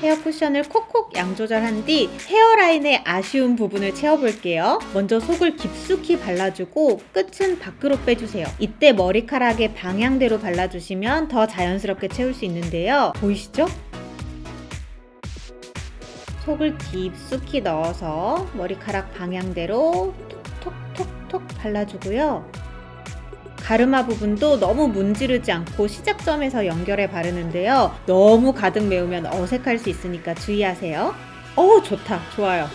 헤어 쿠션을 콕콕 양 조절한 뒤 헤어라인의 아쉬운 부분을 채워볼게요. 먼저 속을 깊숙이 발라주고 끝은 밖으로 빼주세요. 이때 머리카락의 방향대로 발라주시면 더 자연스럽게 채울 수 있는데요. 보이시죠? 속을 깊숙이 넣어서 머리카락 방향대로 톡톡톡톡 발라주고요. 가르마 부분도 너무 문지르지 않고 시작점에서 연결해 바르는데요. 너무 가득 메우면 어색할 수 있으니까 주의하세요. 어, 좋다. 좋아요.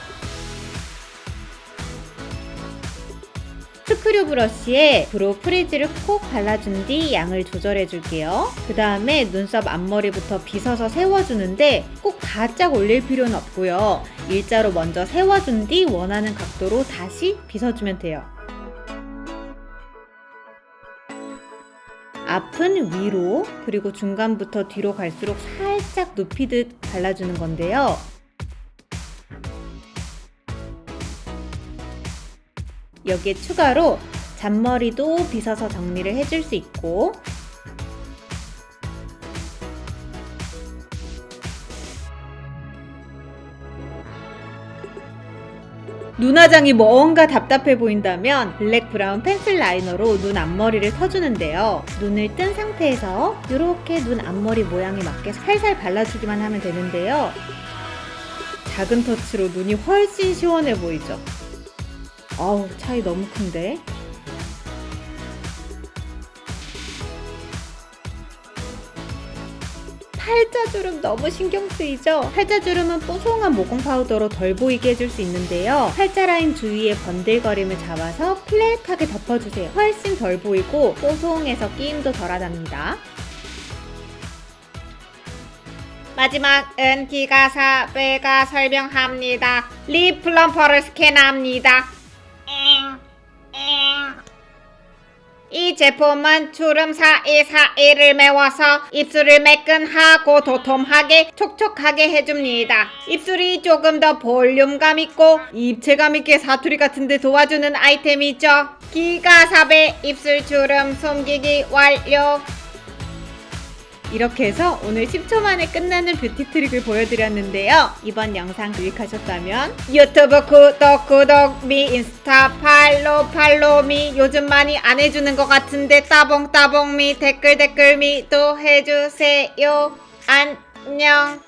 스크류 브러쉬에 브로우 프리즈를 콕 발라준 뒤 양을 조절해 줄게요. 그 다음에 눈썹 앞머리부터 빗어서 세워주는데 꼭 바짝 올릴 필요는 없고요. 일자로 먼저 세워준 뒤 원하는 각도로 다시 빗어주면 돼요. 앞은 위로 그리고 중간부터 뒤로 갈수록 살짝 눕히듯 발라주는 건데요. 여기에 추가로 잔머리도 빗어서 정리를 해줄 수 있고 눈화장이 뭔가 답답해 보인다면 블랙 브라운 펜슬 라이너로 눈 앞머리를 터주는데요. 눈을 뜬 상태에서 이렇게 눈 앞머리 모양에 맞게 살살 발라주기만 하면 되는데요. 작은 터치로 눈이 훨씬 시원해 보이죠? 어우, 차이 너무 큰데? 팔자주름 너무 신경 쓰이죠? 팔자주름은 뽀송한 모공 파우더로 덜 보이게 해줄 수 있는데요. 팔자 라인 주위에 번들거림을 잡아서 플랫하게 덮어주세요. 훨씬 덜 보이고 뽀송해서 끼임도 덜하답니다. 마지막은 기가사 배가 설명합니다. 립 플럼퍼를 스캔합니다. 이 제품은 주름 사이사이를 메워서 입술을 매끈하고 도톰하게 촉촉하게 해줍니다. 입술이 조금 더 볼륨감 있고 입체감 있게 사투리 같은데 도와주는 아이템이죠. 기가사배 입술 주름 숨기기 완료. 이렇게 해서 오늘 10초 만에 끝나는 뷰티 트릭을 보여드렸는데요. 이번 영상 유익하셨다면 유튜브 구독 구독 미 인스타 팔로 팔로 미 요즘 많이 안 해주는 것 같은데 따봉 따봉 미 댓글 댓글 미 또 해주세요 안녕